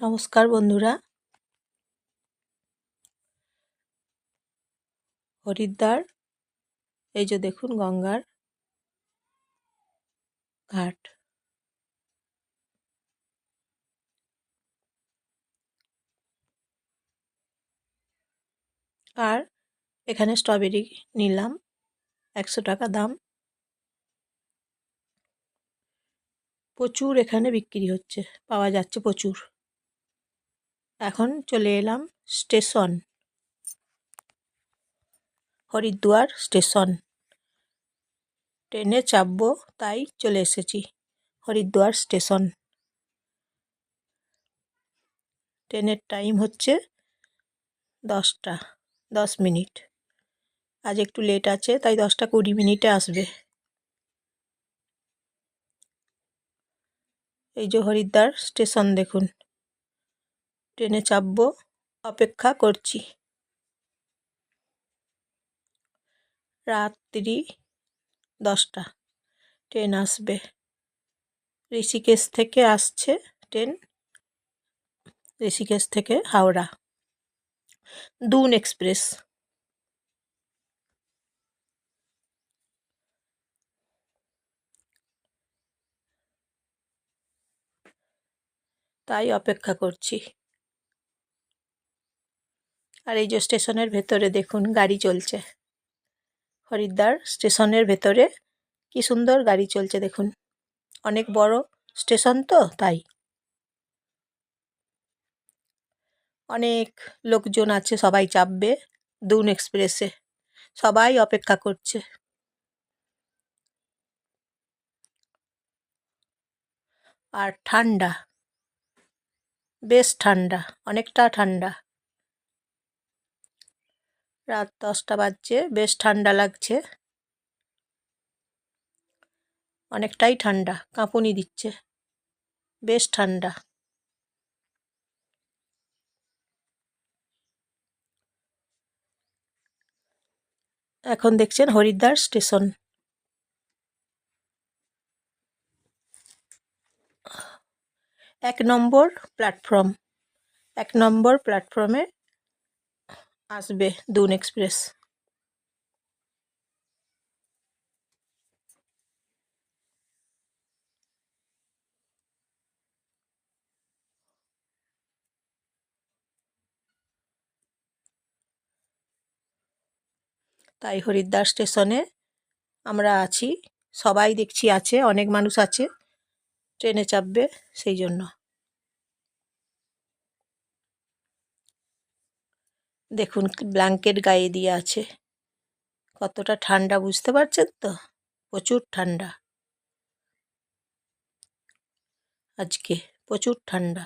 নমস্কার, বন্ধুরা। হরিদ্বার, এই যে দেখুন গঙ্গার ঘাট। আর এখানে স্ট্রবেরি নিলাম, একশো টাকা দাম। প্রচুর এখানে বিক্রি হচ্ছে, পাওয়া যাচ্ছে প্রচুর। এখন চলে এলাম স্টেশন, হরিদ্বার স্টেশন। ট্রেনে চাপবো, তাই চলে এসেছি, হরিদ্বার স্টেশন। ট্রেনের টাইম হচ্ছে দশটা, দশ মিনিট। আজ একটু লেট আছে, তাই দশটা কুড়ি মিনিটে আসবে। এই যে হরিদ্বার স্টেশন দেখুন। ট্রেনে চাপবো, অপেক্ষা করছি। রাত্রি দশটা। ট্রেন আসবে। ঋষিকেশ থেকে আসছে ট্রেন। ঋষিকেশ থেকে হাওড়া। দুন এক্সপ্রেস। তাই অপেক্ষা করছি। আর এই যে স্টেশনের ভেতরে দেখুন গাড়ি চলছে। হরিদ্বার স্টেশনের ভেতরে কি সুন্দর গাড়ি চলছে দেখুন। অনেক বড় স্টেশন তো তাই। অনেক লোকজন আছে, সবাই চাপবে দুন এক্সপ্রেসে। সবাই অপেক্ষা করছে। আর ঠান্ডা, বেশ ঠান্ডা, অনেকটা ঠান্ডা। রাত দশটা বাজছে, বেশ ঠান্ডা লাগছে। অনেকটাই ঠান্ডা, কাঁপুনি দিচ্ছে। বেশ ঠান্ডা। এখন দেখছেন হরিদ্বার স্টেশন। এক নম্বর প্ল্যাটফর্ম। এক নম্বর প্ল্যাটফর্মে আসবে, দুন এক্সপ্রেস। তাই হরিদ্বার স্টেশনে আমরা আছি, সবাই দেখছি আছে, অনেক মানুষ আছে, ট্রেনে চাপবে, সেই জন্য। দেখুন ব্ল্যাঙ্কেট গায়ে দিয়ে আছে। কতটা ঠান্ডা বুঝতে পারছেন তো? প্রচুর ঠান্ডা। আজকে প্রচুর ঠান্ডা।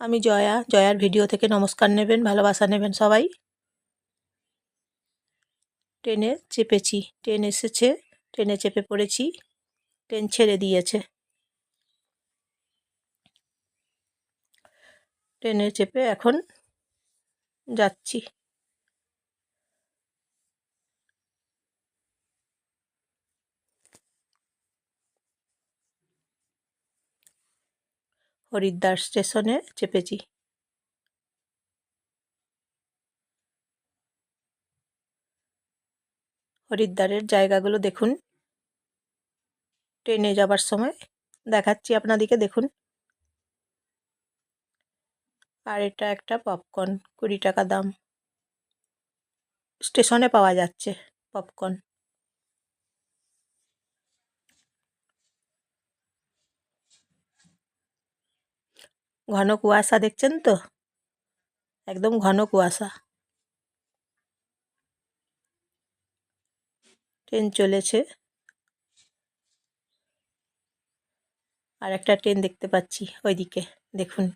আমি জয়া, জয়ার ভিডিও থেকে নমস্কার নেবেন, ভালোবাসা নেবেন সবাই। ট্রেনে চেপেছি, ট্রেন এসেছে, ট্রেনে চেপে পড়েছি, ট্রেন ছেড়ে দিয়েছে। ট্রেনে চেপে এখন যাচ্ছি। হরিদ্বার স্টেশনে চেপেছি। হরিদ্বারের জায়গাগুলো দেখুন। ট্রেনে যাবার সময় দেখাচ্ছি আপনাদিকে, দেখুন। আর এটা একটা পপকর্ন কুড়ি টাকা দাম। স্টেশনে পাওয়া যাচ্ছে পপকর্ন ঘন কুয়াশা দেখছেন তো? একদম ঘন কুয়াশা। ট্রেন চলেছে। আর একটা ট্রেন দেখতে পাচ্ছি ওইদিকে, দেখুন।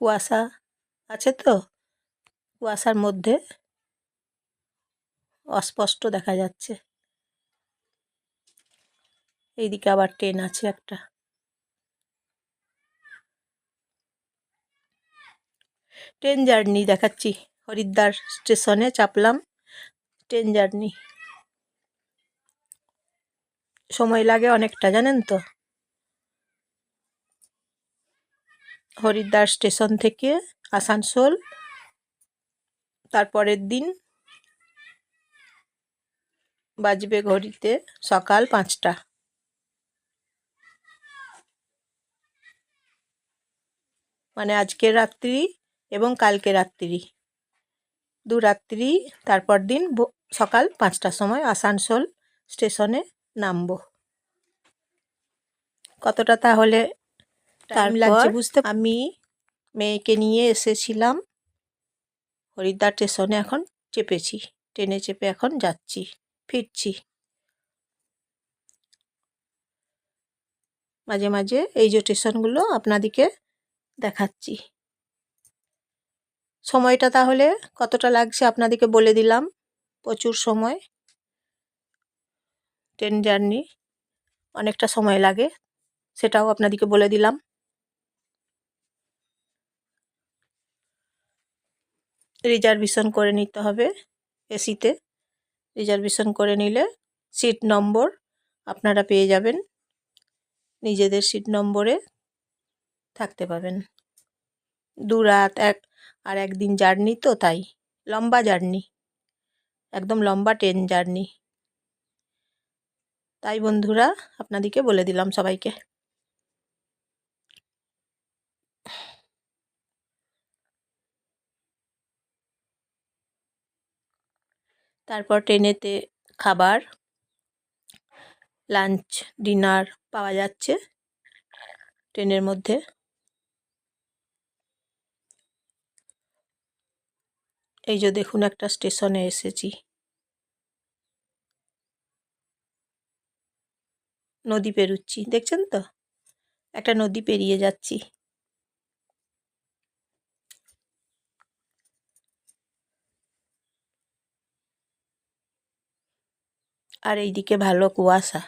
কুয়াশা আছে তো? কুয়াশার মধ্যে অস্পষ্ট দেখা যাচ্ছে। এইদিকে আবার ট্রেন আছে একটা। ট্রেন জার্নি দেখাচ্ছি। হরিদ্বার স্টেশনে চাপলাম। Train journey. সময় লাগে অনেকটা, জানেন তো? হরিদ্বার স্টেশন থেকে আসানসোল। তারপরের দিন বাজবে ঘড়িতে সকাল পাঁচটা। মানে আজকের রাত্রি এবং কালকে রাত্রি। দু রাত্রি, তারপর দিন সকাল পাঁচটার সময় আসানসোল স্টেশনে নামবো। কতটা তাহলে টাইম লাগছে বুঝতে আমি মেয়েকে নিয়ে এসেছিলাম। হরিদ্বার স্টেশনে এখন চেপেছি ট্রেনে চেপে এখন যাচ্ছি ফিরছি। মাঝে মাঝে এই যে স্টেশনগুলো আপনাদেরকে দেখাচ্ছি। সময়টা তাহলে কতটা লাগছে আপনাদেরকে বলে দিলাম? প্রচুর সময়। ট্রেন জার্নি অনেকটা সময় লাগে সেটাও আপনাদেরকে বলে দিলাম। রিজার্ভেশন করে নিতে হবে এসিতে রিজার্ভেশন করে নিলে সিট নম্বর আপনারা পেয়ে যাবেন। নিজেদের সিট নম্বরে থাকতে পাবেন দু রাত, এক, আর একদিন জার্নি তো তাই। লম্বা জার্নি একদম লম্বা ট্রেন জার্নি তাই বন্ধুরা আপনাদেরকে বলে দিলাম সবাইকে। তারপর ট্রেনেতে খাবার, লাঞ্চ, ডিনার পাওয়া যাচ্ছে ট্রেনের মধ্যে। এই যে দেখুন একটা স্টেশনে এসেছি। নদী পেরুচ্ছি, দেখছেন তো? একটা নদী পেরিয়ে যাচ্ছি। আর এইদিকে ভালো কুয়াশা।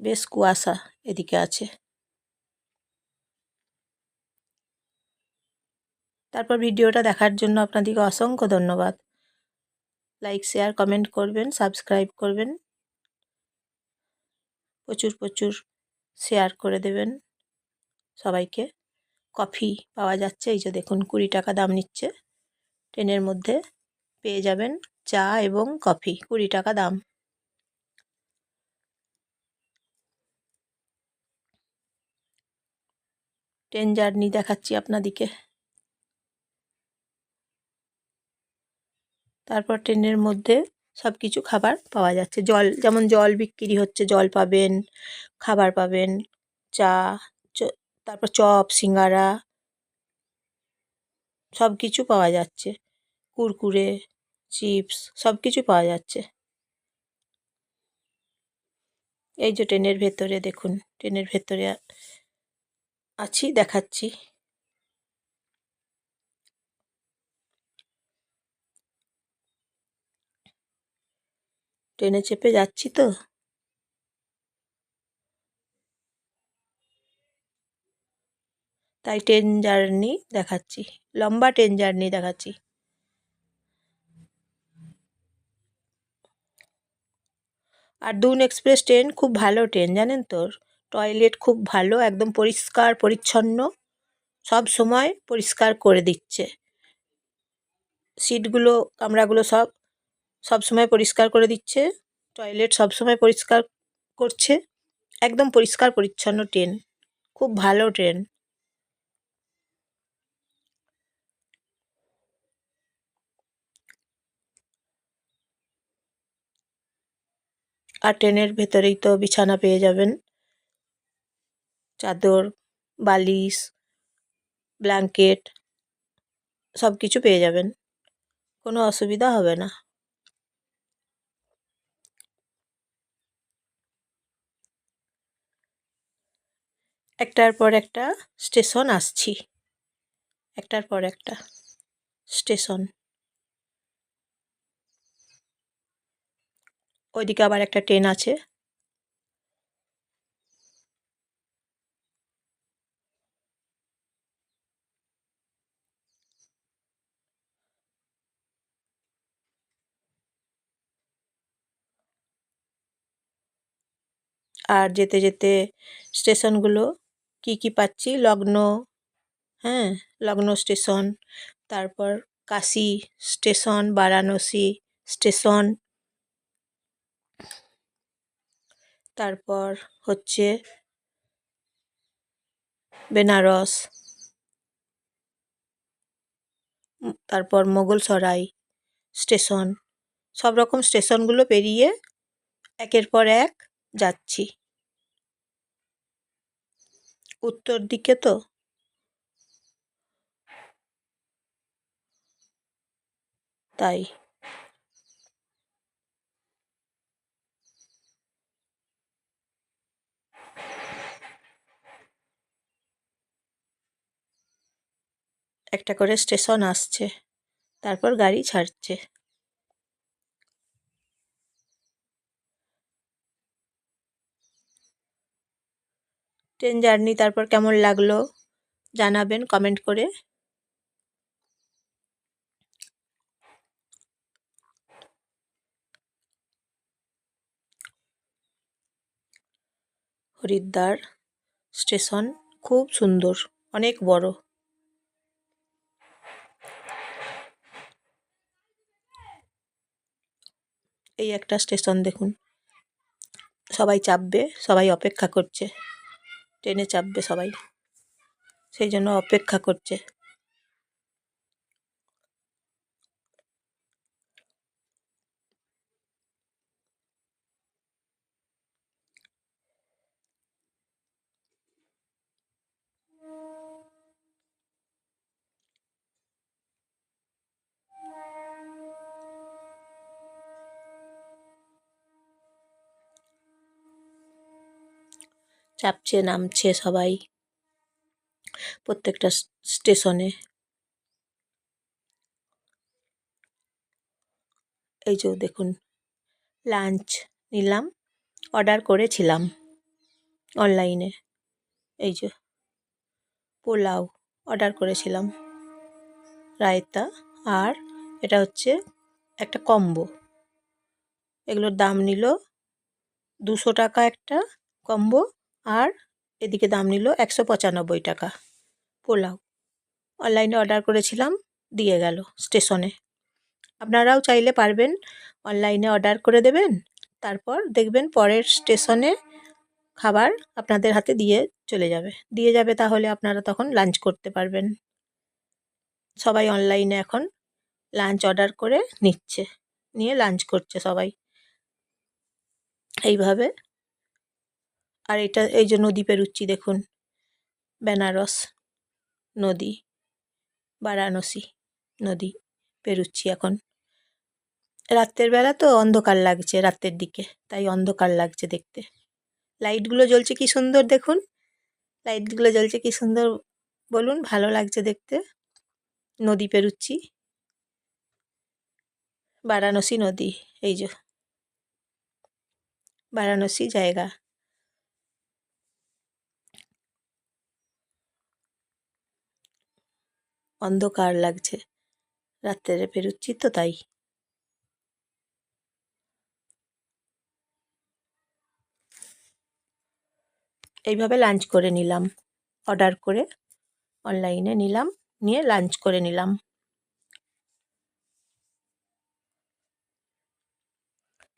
বেশ কুয়াশা এদিকে আছে। তারপর ভিডিওটা দেখার জন্য আপনাদেরকে অসংখ্য ধন্যবাদ। লাইক শেয়ার কমেন্ট করবেন সাবস্ক্রাইব করবেন। প্রচুর প্রচুর শেয়ার করে দেবেন সবাইকে। কফি পাওয়া যাচ্ছে, এই যে দেখুন কুড়ি টাকা দাম নিচ্ছে। ট্রেনের মধ্যে পেয়ে যাবেন। চা এবং কফি, কুড়ি টাকা দাম। ট্রেন জার্নি দেখাচ্ছি আপনাদিকে। তারপর ট্রেনের মধ্যে সব কিছু খাবার পাওয়া যাচ্ছে। জল, যেমন জল বিক্রি হচ্ছে, জল পাবেন, খাবার পাবেন, চা তারপর চপ, সিঙ্গারা সব কিছু পাওয়া যাচ্ছে। কুরকুরে চিপস সব কিছু পাওয়া যাচ্ছে। এই যে ট্রেনের ভেতরে দেখুন, ট্রেনের ভেতরে আছি, দেখাচ্ছি। ট্রেনে চেপে যাচ্ছি তো। তাই ট্রেন জার্নি দেখাচ্ছি, লম্বা ট্রেন জার্নি দেখাচ্ছি। আর দুন এক্সপ্রেস ট্রেন খুব ভালো ট্রেন, জানেন তো? টয়লেট খুব ভালো, একদম পরিষ্কার, পরিচ্ছন্ন, সব সময় পরিষ্কার করে দিচ্ছে। সিটগুলো, কামরাগুলো সব সব সময় পরিষ্কার করে দিচ্ছে, টয়লেট সব সময় পরিষ্কার করছে, একদম পরিষ্কার, পরিচ্ছন্ন ট্রেন, খুব ভালো ট্রেন। আর ট্রেনের ভেতরেই তো বিছানা পেয়ে যাবেন। চাদর, বালিশ, ব্ল্যাঙ্কেট সব কিছু পেয়ে যাবেন। কোনো অসুবিধা হবে না। একটার পর একটা স্টেশন আসছি। একটার পর একটা স্টেশন। ওইদিকে আবার একটা ট্রেন আছে। আর যেতে যেতে স্টেশনগুলো কি কি পাচ্ছি? লগ্ন হ্যাঁ লগ্ন স্টেশন তারপর কাশি স্টেশন বারাণসী স্টেশন তারপর হচ্ছে বেনারস তারপর মোগলসরাই স্টেশন, সব রকম স্টেশনগুলো পেরিয়ে একের পর এক যাচ্ছি। উত্তর দিকে তো তাই। একটা করে স্টেশন আসছে। তারপর গাড়ি ছাড়ছে। ট্রেন জার্নি তারপর কেমন লাগল জানাবেন কমেন্ট করে। হরিদ্বার স্টেশন খুব সুন্দর, অনেক বড়। এই একটা স্টেশন দেখুন। সবাই চাপবে, সবাই অপেক্ষা করছে। ট্রেনে চাপবে সবাই। সেই জন্য অপেক্ষা করছে। চাপছে, নামছে সবাই প্রত্যেকটা স্টেশনে। এই যে দেখুন, লাঞ্চ নিলাম, অর্ডার করেছিলাম অনলাইনে। এই যে পোলাও অর্ডার করেছিলাম, রায়তা আর এটা হচ্ছে একটা কম্বো। এগুলোর দাম নিল দুশো টাকা একটা কম্বো আর এদিকে দাম নিল একশো পঁচানব্বই টাকা। পোলাও। অনলাইনে অর্ডার করেছিলাম, দিয়ে গেল স্টেশনে। আপনারাও চাইলে পারবেন, অনলাইনে অর্ডার করে দেবেন, তারপর দেখবেন পরের স্টেশনে খাবার আপনাদের হাতে দিয়ে চলে যাবে। দিয়ে যাবে তাহলে আপনারা তখন লাঞ্চ করতে পারবেন। সবাই অনলাইনে এখন লাঞ্চ অর্ডার করে নিচ্ছে, নিয়ে লাঞ্চ করছে সবাই। এইভাবে আর এটা, এই যে নদী পেরুচ্ছি, দেখুন। বেনারস নদী, বারাণসী নদী পেরুচ্ছি এখন। রাত্রের বেলা তো অন্ধকার লাগছে রাতের দিকে, তাই অন্ধকার লাগছে দেখতে। লাইটগুলো জ্বলছে কি সুন্দর, দেখুন। লাইটগুলো জ্বলছে কি সুন্দর, বলুন, ভালো লাগছে দেখতে। নদী পেরুচ্ছি। বারাণসী নদী, এই যে। বারাণসী জায়গা। অন্ধকার লাগছে। রাত্রে পেরুচ্ছি তো তাই। এইভাবে লাঞ্চ করে নিলাম। অর্ডার করে অনলাইনে নিলাম, নিয়ে লাঞ্চ করে নিলাম।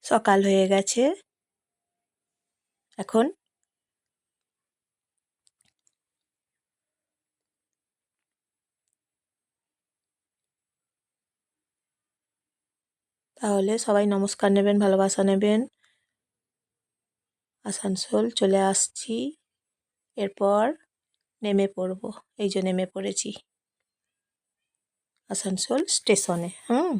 সকাল হয়ে গেছে। এখন তাহলে সবাই নমস্কার নেবেন, ভালোবাসা নেবেন। আসানসোল চলে আসছি। এরপর নেমে পড়ব। এই যে নেমে পড়েছি। আসানসোল স্টেশনে, হুম?